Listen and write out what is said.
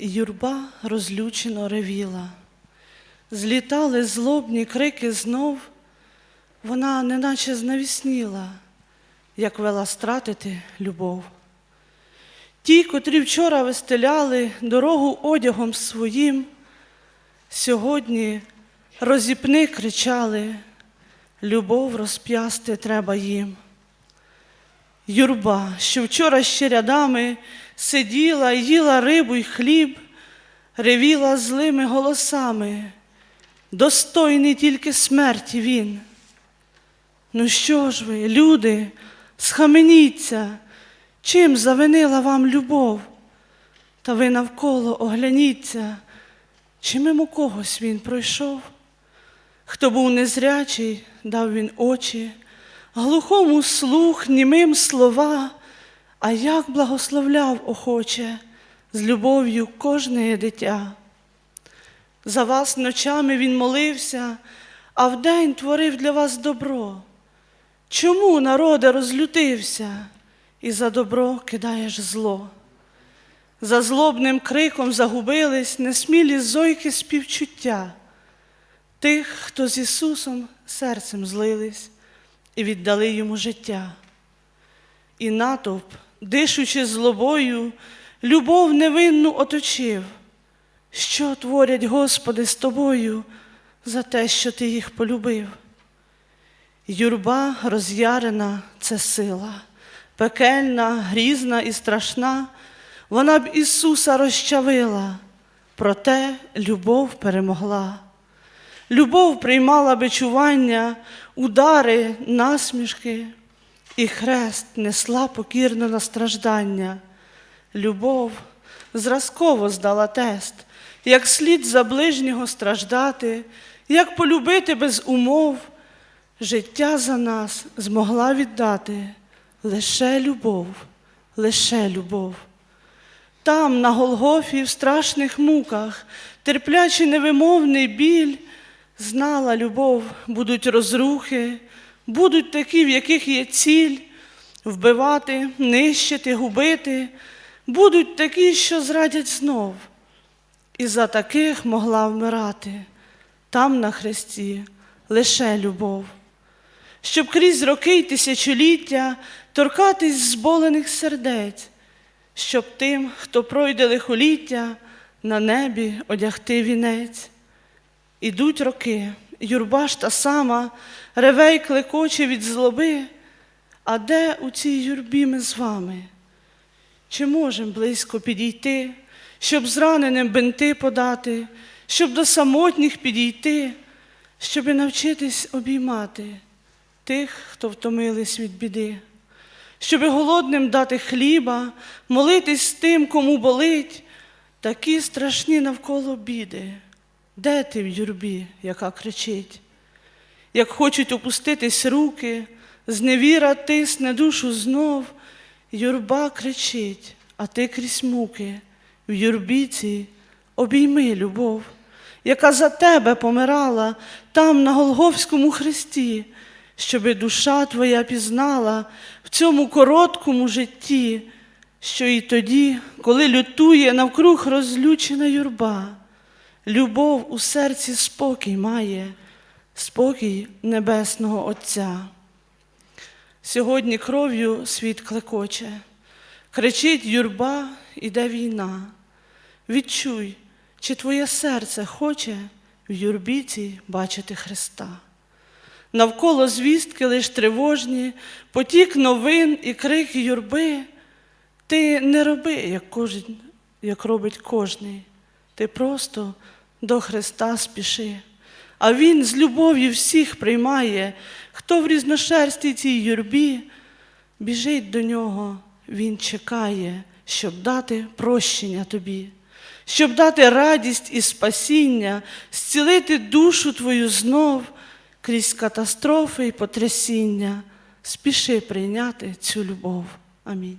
юрба розлючено ревіла. Злітали злобні крики знов, вона неначе знавісніла, як вела стратити любов. Ті, котрі вчора вистеляли дорогу одягом своїм, сьогодні розіпни кричали, любов розп'ясти треба їм. Юрба, що вчора ще рядами сиділа, їла рибу й хліб, ревіла злими голосами, достойний тільки смерті він. Ну що ж ви, люди, схаменіться, чим завинила вам любов? Та ви навколо огляніться, чи мимо когось він пройшов? Хто був незрячий, дав він очі, глухому слух, німим слова, а як благословляв охоче з любов'ю кожне дитя. За вас ночами він молився, а вдень творив для вас добро. Чому народе розлютився і за добро кидаєш зло? За злобним криком загубились несмілі зойки співчуття тих, хто з Ісусом серцем злились і віддали йому життя. І натовп, дишучи злобою, любов невинну оточив. Що творять, Господи, з тобою за те, що Ти їх полюбив? Юрба роз'ярена це сила, пекельна, грізна і страшна, вона б Ісуса розчавила, проте любов перемогла. Любов приймала бичування, удари, насмішки, і хрест несла покірно на страждання. Любов зразково здала тест, як слід за ближнього страждати, як полюбити без умов. Життя за нас змогла віддати лише любов, лише любов. Там, на Голгофі, в страшних муках, терплячи невимовний біль, знала любов, будуть розрухи, будуть такі, в яких є ціль вбивати, нищити, губити, будуть такі, що зрадять знов. І за таких могла вмирати там на хресті лише любов щоб крізь роки й тисячоліття торкатись зболених сердець, щоб тим, хто пройде лихоліття, на небі одягти вінець. Ідуть роки, юрба ж та сама, реве й клекоче від злоби, а де у цій юрбі ми з вами? Чи можем близько підійти, щоб зраненим бинти подати, щоб до самотніх підійти, щоб навчитись обіймати? тих, хто втомились від біди, щоби голодним дати хліба, молитись тим, кому болить, такі страшні навколо біди. Де ти в юрбі, яка кричить? Як хочуть опуститись руки, зневіра тисне душу знов, юрба кричить, а ти крізь муки, в юрбіці обійми любов, яка за тебе помирала там, на Голговському хресті щоби душа твоя пізнала в цьому короткому житті, що і тоді, коли лютує навкруг розлючена юрба, любов у серці спокій має, спокій Небесного Отця. Сьогодні кров'ю світ клекоче, кричить юрба, іде війна. Відчуй, чи твоє серце хоче в юрбіці бачити Христа. Навколо звістки лиш тривожні, потік новин і крик юрби. Ти не роби, як кожен, як робить кожний. Ти просто до Христа спіши. А Він з любов'ю всіх приймає, хто в різношерстій цій юрбі, біжить до нього, Він чекає, щоб дати прощення тобі, щоб дати радість і спасіння, зцілити душу твою знов крізь катастрофи і потрясіння, спіши прийняти цю любов. Амінь.